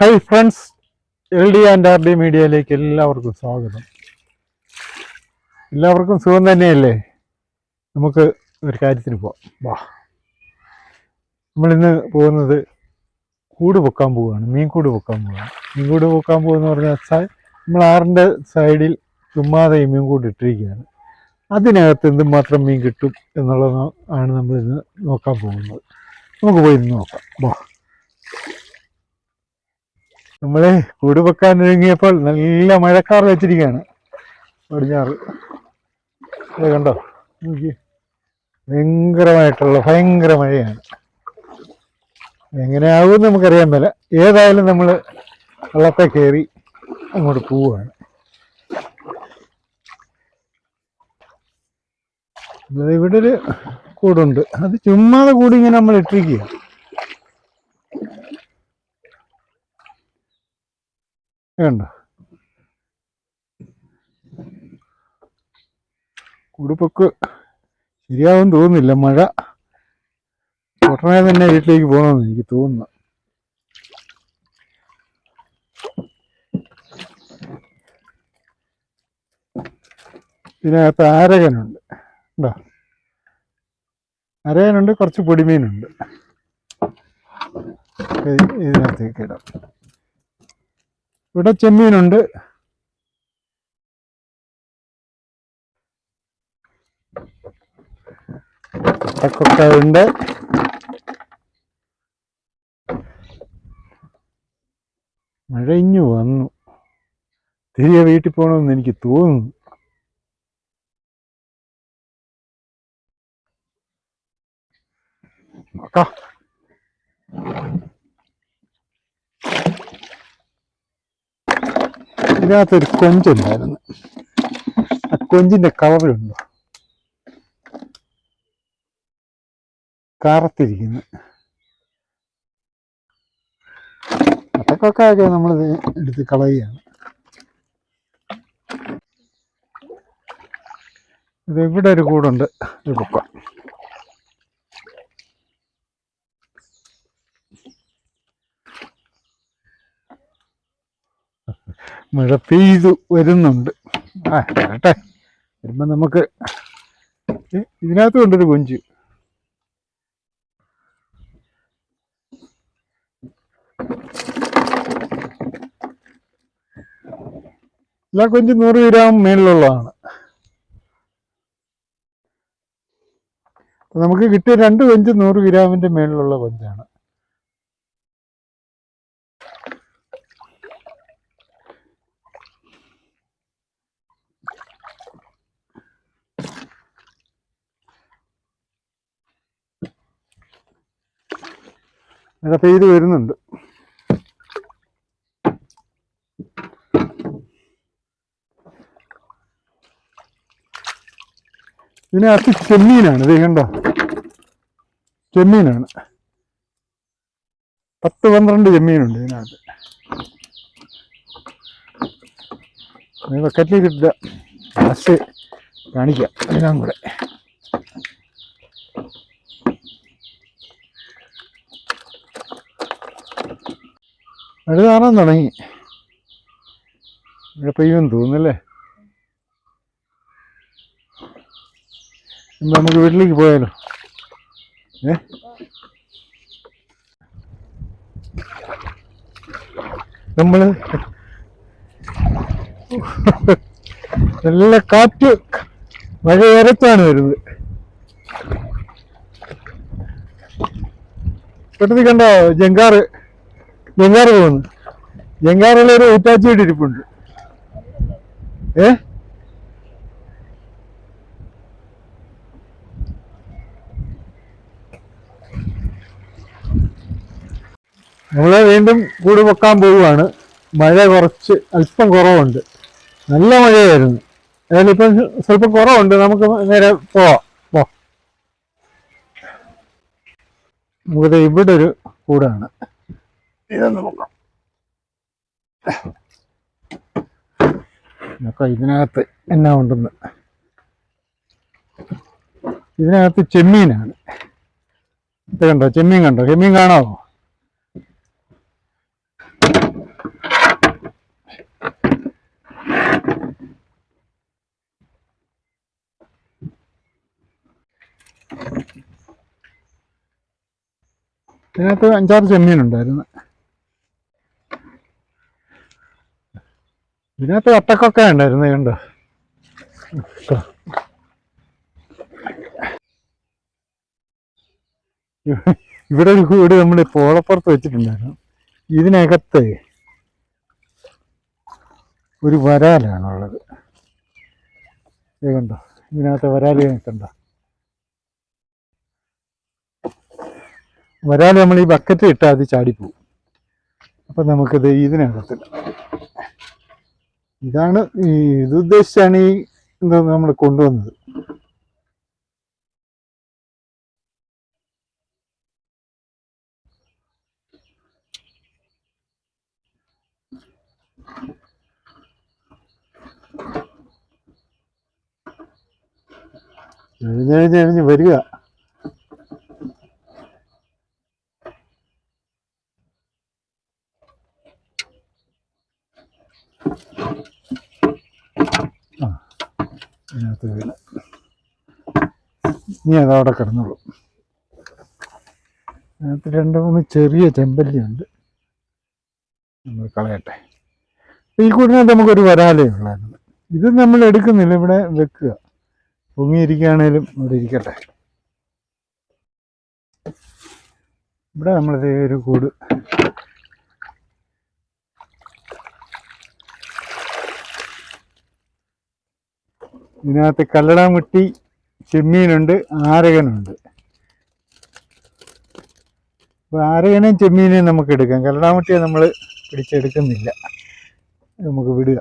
Hi friends L D and R D മീഡിയയിലേക്ക് എല്ലാവർക്കും സ്വാഗതം. എല്ലാവർക്കും സുഖം തന്നെയല്ലേ? നമുക്ക് ഒരു കാര്യത്തിന് പോവാം. വാ. നമ്മളിന്ന് പോകുന്നത് കൂട് പൊക്കാൻ പോവുകയാണ്. മീൻ കൂട് പൊക്കാൻ പോവുകയാണ്. മീൻ കൂട് പൊക്കാൻ പോകുന്ന പറഞ്ഞാൽ നമ്മൾ ആറിന്റെ സൈഡിൽ ചുമ്മാതെ ഈ മീൻ കൂട് ഇട്ടിരിക്കുകയാണ്. അതിനകത്ത് എന്തുമാത്രം മീൻ കിട്ടും എന്നുള്ളത് ആണ് നമ്മളിന്ന് നോക്കാൻ പോകുന്നത്. നമുക്ക് പോയി നോക്കാം. വാ. നമ്മളെ കൂട് വെക്കാൻ ഒരുങ്ങിയപ്പോൾ നല്ല മഴക്കാർ വെച്ചിരിക്കുകയാണ്. പടിഞ്ഞാറ്. കണ്ടോ? നോക്കി ഭയങ്കരമായിട്ടുള്ള ഭയങ്കര മഴയാണ്. എങ്ങനെയാവും നമുക്കറിയാൻ മേല. ഏതായാലും നമ്മൾ വെള്ളത്തെ കയറി അങ്ങോട്ട് പോവുകയാണ്. ഇവിടെ ഒരു കൂടുണ്ട്. അത് ചുമ്മാതെ കൂടി ഇങ്ങനെ നമ്മൾ ഇട്ടിരിക്കുക കണ്ടോ ഉടുപ്പൊക്കെ ശരിയാവും തോന്നുന്നില്ല. മഴ ഉടനെ തന്നെ വീട്ടിലേക്ക് പോകണമെന്ന് എനിക്ക് തോന്നുന്നു. ഇതിനകത്ത് ആരകനുണ്ട്. ഉണ്ടോ? അരകനുണ്ട് കുറച്ച് പൊടിമീനുണ്ട്. ഇത് ഇതിനകത്തേക്ക് ഇടാം. ഇവിടെ ചെമ്മീനുണ്ട്. ഉണ്ട് മഴഞ്ഞു വന്നു. തിരികെ വീട്ടിൽ പോകണമെന്ന് എനിക്ക് തോന്നുന്നു. നോക്കാം. ഇതിനകത്തൊരു കൊഞ്ചുണ്ടായിരുന്നു. ആ കൊഞ്ചിന്റെ കവറുണ്ടോ കറുത്തിരിക്കുന്നു അതൊക്കെ നമ്മൾ എടുത്ത് കളയുകയാണ്. ഇത് ഇവിടെ ഒരു കൂടുണ്ട്? ഒരു പൊക്ക. മഴ പെയ്തു വരുന്നുണ്ട്. ആ വരട്ടെ. വരുമ്പോ നമുക്ക് ഇതിനകത്ത് ഉണ്ടൊരു കൊഞ്ച്. എല്ലാ കൊഞ്ച് നൂറ് ഗ്രാം മേളിലുള്ളതാണ്. നമുക്ക് കിട്ടിയ രണ്ട് കൊഞ്ച് നൂറ് ഗ്രാമിന്റെ മേളിലുള്ള കൊഞ്ചാണ്. മഴ പെയ്ത് വരുന്നുണ്ട്. ഇതിനകത്ത് ചെമ്മീനാണ്. ഇത് കണ്ടോ? ചെമ്മീനാണ്. പത്ത് പന്ത്രണ്ട് ചെമ്മീനുണ്ട് ഇതിനകത്ത്. ബക്കറ്റിൽ കിട്ടില്ല ലാസ്റ്റ് കാണിക്കാം. എല്ലാം കൂടെ. മഴ കാണാൻ തുടങ്ങി. മഴ പെയ്യുമെന്ന് തോന്നുന്നല്ലേ നമുക്ക് വീട്ടിലേക്ക് പോയാലോ? ഏ? നമ്മൾ നല്ല കാറ്റ് മഴ ഇരത്താണ് വരുന്നത്. പെട്ടെന്ന് കണ്ടോ ജങ്കാറ്? ജങ്കാറ് പോകുന്നു ജങ്കാറുള്ള ഒരു ഊറ്റാച്ചിയുടെ ഇരിപ്പുണ്ട്. ഏ? നമ്മൾ വീണ്ടും കൂട് പൊക്കാൻ പോവുകയാണ്. മഴ കുറച്ച് അല്പം കുറവുണ്ട്. നല്ല മഴയായിരുന്നു. അതായത് ഇപ്പം സ്വല്പം കുറവുണ്ട്. നമുക്ക് നേരെ പോവാം. പോ. നമുക്കത് ഇവിടെ ഒരു കൂടാണ്. ഇതൊന്ന് നോക്കാം. നോക്കാം ഇതിനകത്ത് എന്നാ ഉണ്ടെന്ന്? ഇതിനകത്ത് ചെമ്മീനാണ്. ഇത് കണ്ടോ? ചെമ്മീൻ കണ്ടോ? ചെമ്മീൻ കാണാവോ? ഇതിനകത്ത് അഞ്ചാറ് ചെമ്മീൻ ഉണ്ടായിരുന്നു. ഇതിനകത്ത് വട്ടക്കൊക്കെ ഉണ്ടായിരുന്നു കണ്ടോ ഇവിടെ ഒരു കൂട് നമ്മൾ പോളപ്പുറത്ത് വെച്ചിട്ടുണ്ടായിരുന്നു. ഇതിനകത്ത് ഒരു വരാലാണുള്ളത്. ഇത് കണ്ടോ ഇതിനകത്ത് വരാൽ കണ്ടോ വരാൽ നമ്മൾ ഈ ബക്കറ്റ് ഇട്ടാൽ അത് ചാടിപ്പോവും. അപ്പം നമുക്കിത് ഇതിനകത്ത് ഇതാണ് ഈ ഇത് ഉദ്ദേശിച്ചാണ് ഈ എന്താ നമ്മൾ കൊണ്ടുവന്നത്. എഴുന്നേഞ്ഞ് വരിക. ആ വീണ് ഇനി അതവിടെ കിടന്നുള്ളൂ അതിനകത്ത് രണ്ട് മൂന്ന് ചെറിയ ചെമ്പല്ലിയുണ്ട്. നമ്മൾ കളയട്ടെ. ഈ കൂടിനകത്ത് നമുക്കൊരു വരാലേ ഉള്ളായിരുന്നു. ഇത് നമ്മൾ എടുക്കുന്നില്ല ഇവിടെ വെക്കുക. പൊങ്ങിയിരിക്കുകയാണേലും ഇവിടെ ഇരിക്കട്ടെ. ഇവിടെ നമ്മളിത് ഒരു കൂട് ഇതിനകത്ത് കല്ലടാമുട്ടി ചെമ്മീനുണ്ട് ആരകനുണ്ട്. അപ്പോൾ ആരകനെയും ചെമ്മീനെയും നമുക്ക് എടുക്കാം. കല്ലടാമുട്ടിയെ നമ്മൾ പിടിച്ചെടുക്കുന്നില്ല. നമുക്ക് വിടുക.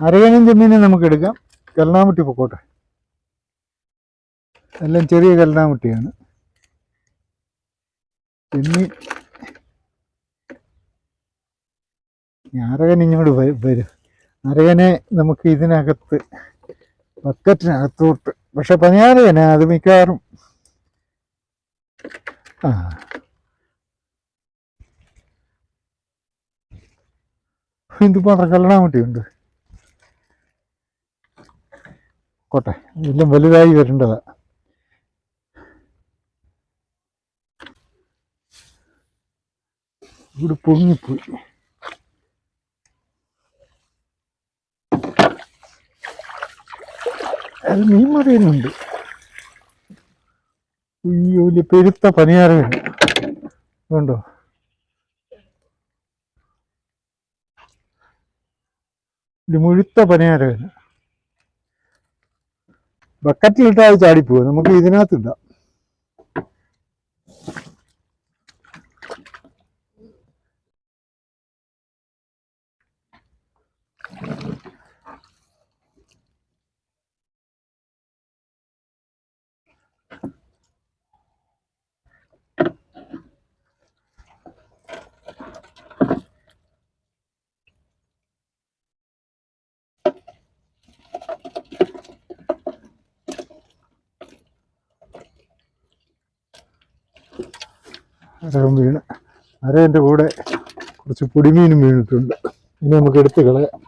അരകനും ചെമ്മീനും നമുക്ക് എടുക്കാം. കല്ലടാമുട്ടി പൊക്കോട്ടെ. എല്ലാം ചെറിയ കല്ലടാമുട്ടിയാണ് ചെമ്മീൻ. ഞാറകൻ ഇങ്ങോട്ട് വരും. അരകനെ നമുക്ക് ഇതിനകത്ത് ബക്കറ്റിനകത്തോട്ട്. പക്ഷെ പനിയാരകന അത് മിക്കവാറും. ആ. ഇത് മാത്രം കല്ലണാമുട്ടിയുണ്ട് കോട്ടെ എല്ലാം വലുതായി വരേണ്ടതാ. ഇവിടെ പൊങ്ങിപ്പോയി. അത് മീൻ മറിയുന്നുണ്ട് അയ്യോ വലിയ പെരുത്ത പനിയാറുണ്ട് കണ്ടോ? ഇത് മുഴുത്ത പനിയാറുകയാണ് ബക്കറ്റിലിട്ടാൽ അത് ചാടിപ്പോവും. നമുക്ക് ഇതിനകത്ത് അരകം വീണ്. അരേന്റെ കൂടെ കുറച്ച് പൊടിമീനും വീണിട്ടുണ്ട്. ഇനി നമുക്ക് എടുത്ത് കളയാം.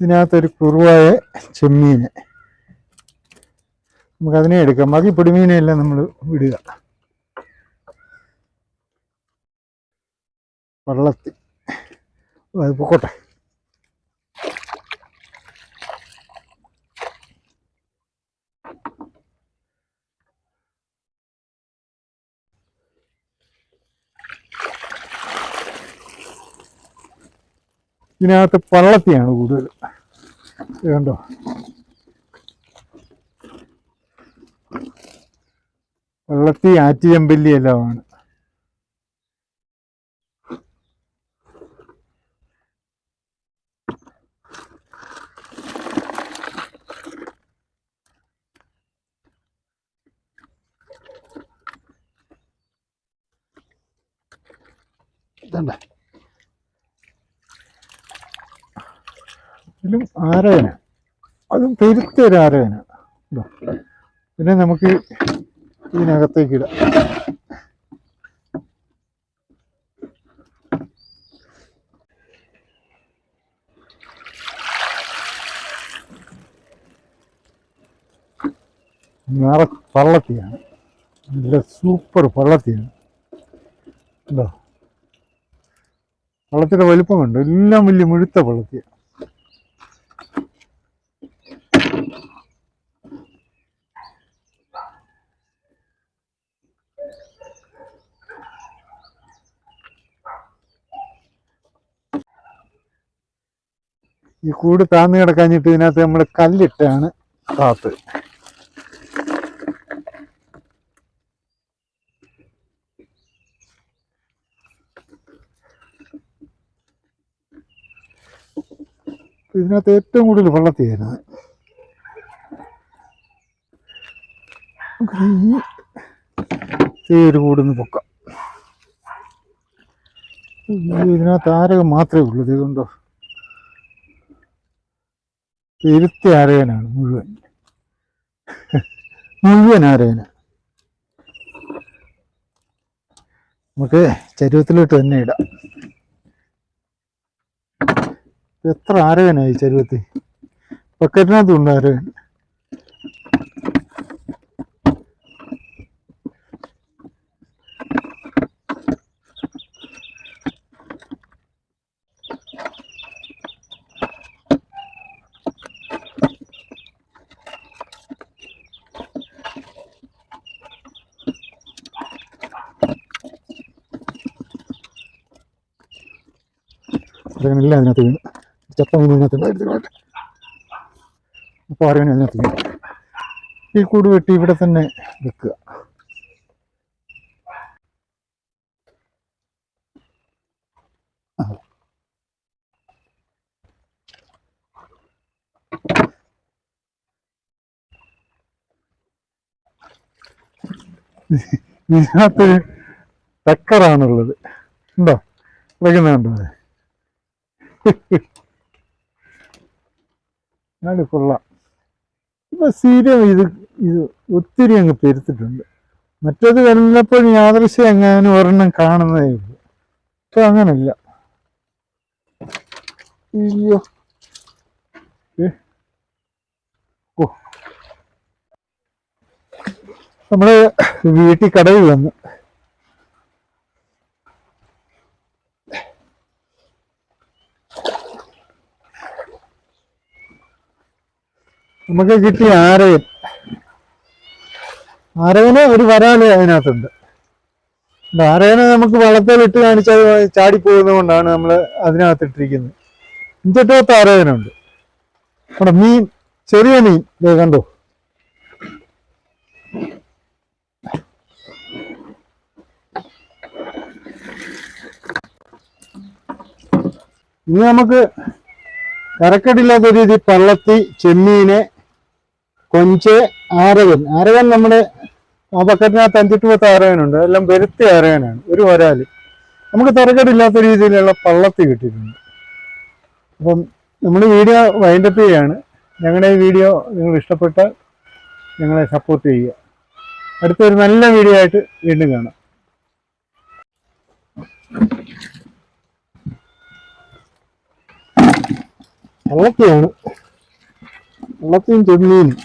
ഇതിനകത്തൊരു കുറുവായ ചെമ്മീൻ. നമുക്ക് അതിനെ എടുക്കാം. ബാക്കി പൊടിമീനെല്ലാം നമ്മൾ വിടുക. വള്ളത്തി അത് പൊക്കോട്ടെ. ഇതിനകത്ത് പള്ളത്തിയാണ് കൂടുതൽ കണ്ടോ? വെള്ളത്തി ആറ്റിയമ്പല്ലി എല്ലാമാണ്. ഇതണ്ട. ഇതിലും ആരാധന. അതും പെരുത്ത ഒരു ആരാധന. പിന്നെ നമുക്ക് ഇതിനകത്തേക്ക് ഇടാം. നിറ പള്ളത്തിയാണ്. നല്ല സൂപ്പർ പള്ളത്തിയാണ്. ഉണ്ടോ പള്ളത്തിന്റെ വലിപ്പം കണ്ടോ? എല്ലാം വലിയ മുഴുത്ത പള്ളത്തിയാണ് ഈ കൂട് താന്ന് കിടക്കാഞ്ഞിട്ട് ഇതിനകത്ത് നമ്മൾ കല്ലിട്ടാണ് കാത്ത്. ഇതിനകത്ത് ഏറ്റവും കൂടുതൽ വെള്ളത്തിയായിരുന്നു വരുന്നത് ഈ ഒരു കൂടുന്ന് പൊക്കാം. ഇതിനകത്ത് ആരകം മാത്രമേ ഉള്ളൂ ഇത് കൊണ്ടോ അറിയാനാണ് മുഴുവൻ? മുഴുവൻ അറിയാന നമുക്ക് ചരുവത്തിലോട്ട് തന്നെ ഇടാം. എത്ര ആരകനായി ചരുവത്തിൽ പക്കറ്റിനകത്തുണ്ട് ആരകൻ ആരകനെല്ലാം അതിനകത്ത്. വീണ് ചത്ത മീൻ അതിനകത്ത് ഉണ്ടായിരുന്നു അപ്പോൾ ആരകൻ അതിനകത്ത് വീണ് ഈ കൂട് വെട്ടി ഇവിടെ തന്നെ വെക്കുക. ഇതിനകത്ത് ടക്കറാണുള്ളത് ഉണ്ടോ? വിളിക്കുന്നുണ്ടോ അത് കൊള്ളാം. ഇപ്പൊ സ്ഥിരം ഇത് ഇത് ഒത്തിരി അങ്ങ് പെരുത്തിട്ടുണ്ട്. മറ്റത് വല്ലപ്പോഴും യാദൃശ്യം എങ്ങനെ ഒരെണ്ണം കാണുന്നതേ ഉള്ളൂ. ഇപ്പൊ അങ്ങനല്ല. അയ്യോ. നമ്മൾ വീട്ടിൽ കടയിൽ വന്നു നമുക്ക് കിട്ടിയ ആരവൻ ആരവന് ഒരു വരാൽ അതിനകത്തുണ്ട്. ആരവനെ നമുക്ക് വള്ളത്തേൽ ഇട്ട് കാണിച്ചാൽ ചാടിപ്പോകുന്നത് കൊണ്ടാണ് നമ്മൾ അതിനകത്ത് ഇട്ടിരിക്കുന്നത്. ഇഞ്ചറ്റോത്ത് ആരവനുണ്ട്. അവിടെ മീൻ ചെറിയ മീൻ. കണ്ടോ. ഇനി നമുക്ക് കരക്കടില്ലാത്ത രീതി പള്ളത്തി ചെമ്മീന് കൊഞ്ച് ആരവൻ ആരവൻ നമ്മുടെ ആ ബക്കറ്റിനകത്ത് അഞ്ചെട്ട് പത്ത് ആരവനുണ്ട് എല്ലാം വെരുത്തി ആരവനാണ് ഒരു വരാൽ നമുക്ക് തരക്കേടില്ലാത്ത രീതിയിലുള്ള പള്ളത്തി കിട്ടിയിട്ടുണ്ട്. അപ്പം നമ്മൾ വീഡിയോ വൈൻഡപ്പ് ചെയ്യാണ്. ഞങ്ങളുടെ ഈ വീഡിയോ നിങ്ങൾ ഇഷ്ടപ്പെട്ടാൽ ഞങ്ങളെ സപ്പോർട്ട് ചെയ്യുക. അടുത്തൊരു നല്ല വീഡിയോ ആയിട്ട് വീണ്ടും കാണാം. nothing to mean